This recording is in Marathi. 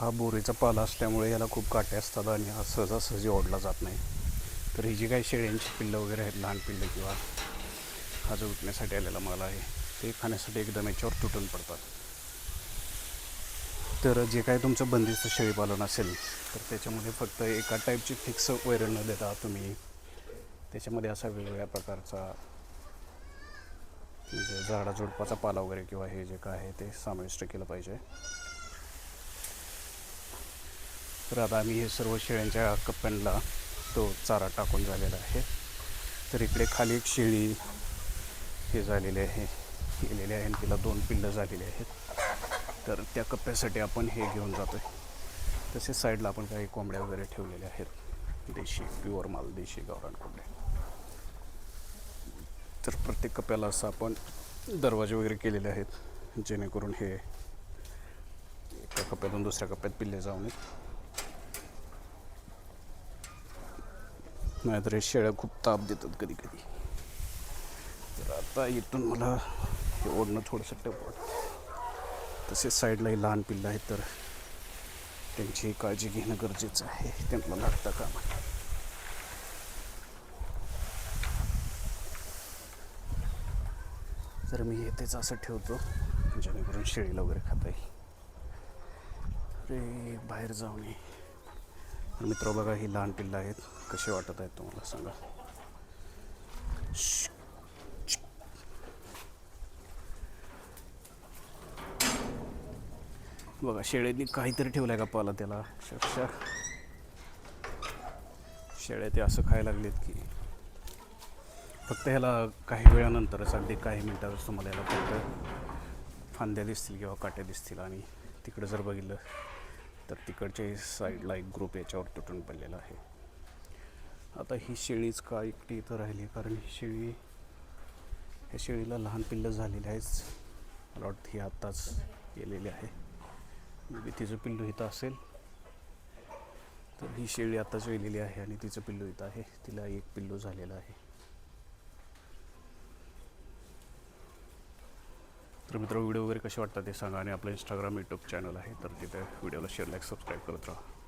हा बोरीचा पाला असल्यामुळे याला खूप काटे असतात आणि हा सहजासहजी ओढला जात नाही. तर ही जी काही शेळ्यांची पिल्लं वगैरे आहेत लहान पिल्लं किंवा हा जो विकण्यासाठी आलेला माल आहे ते खाण्यासाठी एकदम याच्यावर तुटून पडतात. तर जे काही तुमचं बंदिस्त शेळीपालन असेल तर त्याच्यामध्ये फक्त एका टाईपची फिक्स वैरण न देता तुम्ही त्याच्यामध्ये असा वेगवेगळ्या प्रकारचा म्हणजे झाडाझुडपाचा पाला वगैरे किंवा हे जे काय आहे ते समाविष्ट केलं पाहिजे. तर आता आम्ही हे सर्व शेळ्यांच्या कप्प्यांना तो चारा टाकून झालेला आहे. तर इकडे खाली एक शेळी हे झालेली आहे. गेलेली आहे आणि तिला दोन पिल्लं झालेली आहेत. तर त्या कप्प्यासाठी आपण हे घेऊन जातो आहे तसेच साईडला आपण काही कोंबड्या वगैरे ठेवलेल्या आहेत. देशी प्युअर माल देशी गावरान कोंबड्या. तर प्रत्येक कप्प्याला असं आपण दरवाजे वगैरे केलेले आहेत जेणेकरून हे एका कप्प्यातून दुसऱ्या कप्प्यात पिल्ले जाऊ नयेत. नाहीतर हे शेळ्या खूप ताप देतात कधी कधी. तर आता इथून मला हे ओढणं थोडंसं टप वाटतं तसेच साईडलाही लहान पिल्लं आहेत तर त्यांची काळजी घेणं गरजेचं आहे. त्यांना लागता कामा. नये. तर मी येतेच असं ठेवतो जेणेकरून शेळीला वगैरे खाता येईल अरे बाहेर जाऊ नये तर मित्र बघा ही लहान पिल्लं आहेत. कसे वाटत आहेत तुम्हाला सांगा? बघा शेळ्यांनी काहीतरी ठेवलंय का पाला त्याला? अक्षरशः शेळ्या ते असं खायला लागलेत की. फक्त ह्याला काही वेळानंतरच अगदी काही मिनटातच तुम्हाला याला फक्त फांद्या दिसतील किंवा काट्या दिसतील आणि तिकडं जर बघितलं तर तिकडच्या साईडला एक ग्रुप याच्यावर तुटून पडलेला आहे. आता ही शेळीच का एकटी इथं राहिली? कारण ही शेळी ह्या शेळीला लहान पिल्लं झालेली आहेच मला वाटतं ही आत्ताच गेलेली आहे. मे तिचं पिल्लू इथं असेल. तर ही शेळी आत्ताच वेलेली आहे आणि तिचं पिल्लू इथं आहे. तिला एक पिल्लू झालेलं आहे. तर मित्र व्हिडिओ वगैरे कसे वाटतात ते सांगा आणि आपलं इंस्टाग्राम यूट्यूब चॅनल आहे तर तिथे व्हिडिओला शेअर लाईक सबस्क्राईब करत राहा.